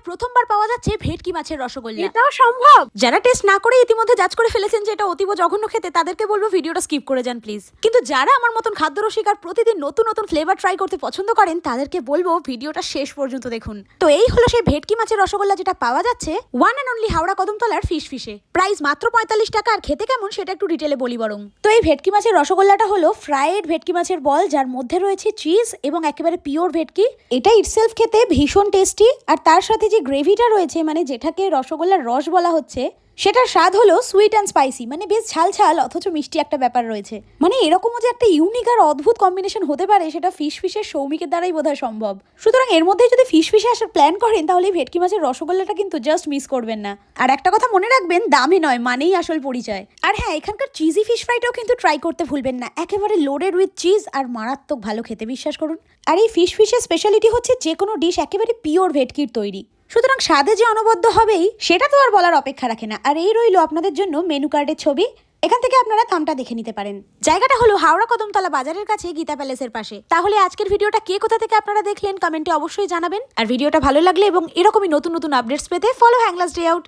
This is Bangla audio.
হাওড়ায় প্রথমবার পাওয়া যাচ্ছে ভেটকি মাছের রসগোল্লা। এটাও সম্ভব? যারা টেস্ট না করে ইতিমধ্যে জাজ করে ফেলেছেন যে এটা অতীব জঘন্য খেতে তাদেরকে বলব ভিডিওটা স্কিপ করে যান প্লিজ কিন্তু যারা আমার মতন খাদ্য রসিক আর প্রতিদিন নতুন নতুন ফ্লেভার ট্রাই করতে পছন্দ করেন তাদেরকে বলব ভিডিওটা শেষ পর্যন্ত দেখুন। তো এই হলো সেই ভেটকি মাছের রসগোল্লা যেটা পাওয়া যাচ্ছে ওয়ান অ্যান্ড অনলি হাওড়া কদমতলার ফিশ ফিশে প্রাইস মাত্র পঁয়তাল্লিশ টাকা আর খেতে কেমন সেটা একটু ডিটেলে বলি বরং। তো এই ভেটকি মাছের রসগোল্লাটা হলো ফ্রাইড ভেটকি মাছের বল যার মধ্যে রয়েছে চিজ এবং একেবারে পিওর ভেটকি। এটা ইটসেলফ খেতে ভীষণ টেস্টি আর তার সাথে যে গ্রেভিটা রয়েছে মানে যেটাকে রসগোল্লার রস বলা হচ্ছে, সেটার স্বাদ হলো সুইট অ্যান্ড স্পাইসি মানে বেশ ঝাল ঝাল, অথচ মিষ্টি একটা ব্যাপার রয়েছে। মানে এরকমও যে একটা ইউনিক আর অদ্ভুত কম্বিনেশন হতে পারে, সেটা ফিশ ফিশের সৌমিকের দ্বারাই বোধহয় সম্ভব। সুতরাং এর মধ্যে যদি ফিশ ফিশে আসার প্ল্যান করেন, তাহলে ভেটকি মাছের রসগোল্লাটা কিন্তু জাস্ট মিস করবেন না। আর একটা কথা মনে রাখবেন, দামে নয়, মানেই আসল পরিচয়। আর হ্যাঁ এখানকার চিজি ফিশ ফ্রাইটাও কিন্তু ট্রাই করতে ভুলবেন না। একেবারে লোডেড উইথ চিজ আর মারাত্মক ভালো খেতে, বিশ্বাস করুন। আর এই ফিশ ফিশের স্পেশালিটি হচ্ছে যে কোনো ডিশ একেবারে পিওর ভেটকির তৈরি। সুতরাং স্বাদে যে অনবদ্য হবেই, সেটা তো আর বলার অপেক্ষা রাখে না। আর এই রইল আপনাদের জন্য মেনু কার্ডের ছবি। এখান থেকে আপনারা দামটা দেখে নিতে পারেন। জায়গাটা হলো হাওড়া কদমতলা বাজারের কাছে, গীতা প্যালেসের পাশে। তাহলে আজকের ভিডিওটা কে কোথা থেকে আপনারা দেখলেন, কমেন্টে অবশ্যই জানাবেন। আর ভিডিওটা ভালো লাগলে এবং এরকমই নতুন নতুন আপডেটস পেতে ফলো হ্যাংলাস ডে আউট